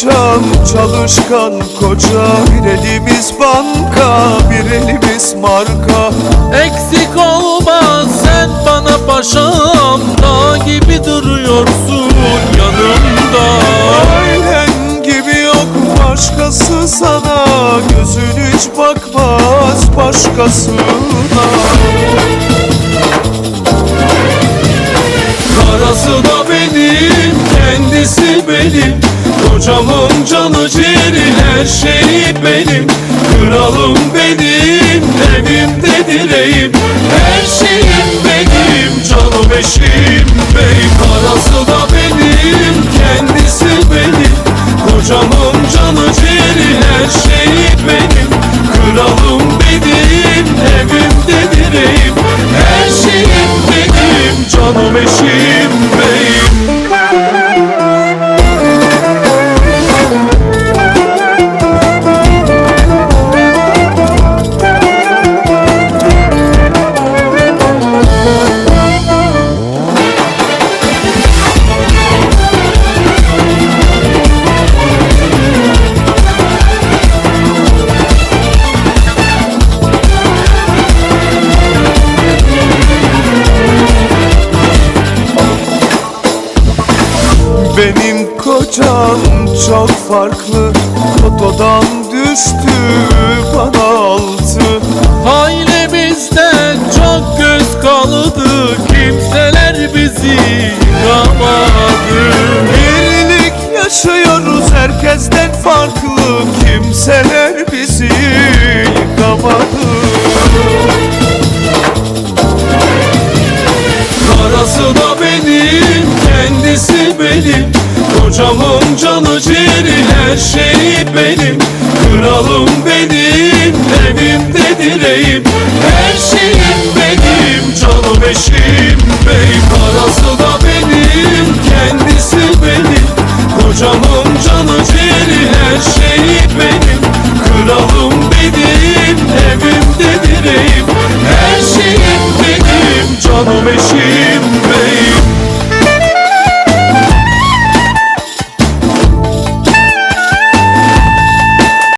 kocam çalışkan koca. Bir elimiz banka bir elimiz marka. Eksik olma sen bana paşam. Dağ gibi duruyorsun yanımda. Ailen gibi yok başkası sana. Gözün hiç bakmaz başkasına. Karası da benim, kendisi benim Kocamın canı ciğeri her şeyi benim. Kralım benim, evimde direğim Her şeyim benim, canım eşim. Beyim Karası da benim, kendisi benim. Kocamın canı ciğeri her şeyi benim. Kralım benim, evimde direğim Her şeyim benim, canım eşim Benim kocam çok farklı. Otodan düştü bana altı. Ailemizden çok göz kalıdı. Kimseler bizi yıkamadı. Birlik yaşıyoruz herkesten farklı. Kimseler bizi yıkamadı benim. Kocamın canı ciğeri her şeyi benim. Kralım benim, evimde direğim Her şeyim benim, canım eşim beyim Karası da benim, kendisi benim. Kocamın canı ciğeri her şeyi benim. Kralım benim, evimde direğim Her şeyim benim, canım eşim